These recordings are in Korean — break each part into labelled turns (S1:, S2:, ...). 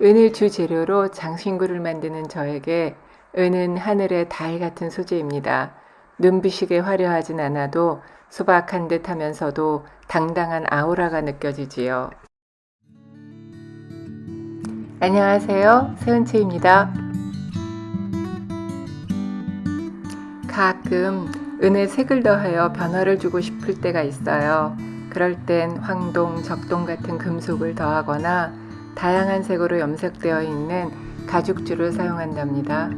S1: 은을 주 재료로 장신구를 만드는 저에게 은은 하늘의 달 같은 소재입니다. 눈부시게 화려하진 않아도 소박한 듯 하면서도 당당한 아우라가 느껴지지요. 안녕하세요. 세은채입니다. 가끔 은에 색을 더하여 변화를 주고 싶을 때가 있어요. 그럴 땐 황동, 적동 같은 금속을 더하거나 다양한 색으로 염색되어 있는 가죽줄을 사용한답니다.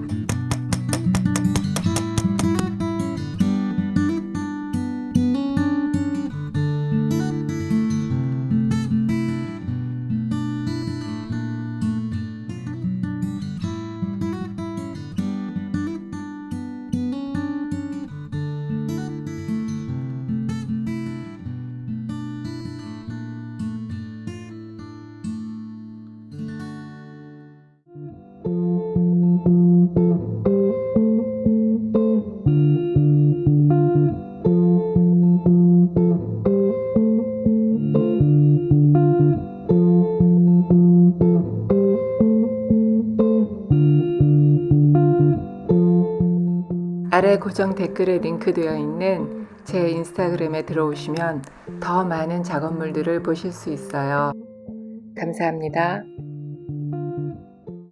S1: 아래 고정 댓글에 링크되어 있는 제 인스타그램에 들어오시면 더 많은 작업물들을 보실 수 있어요. 감사합니다.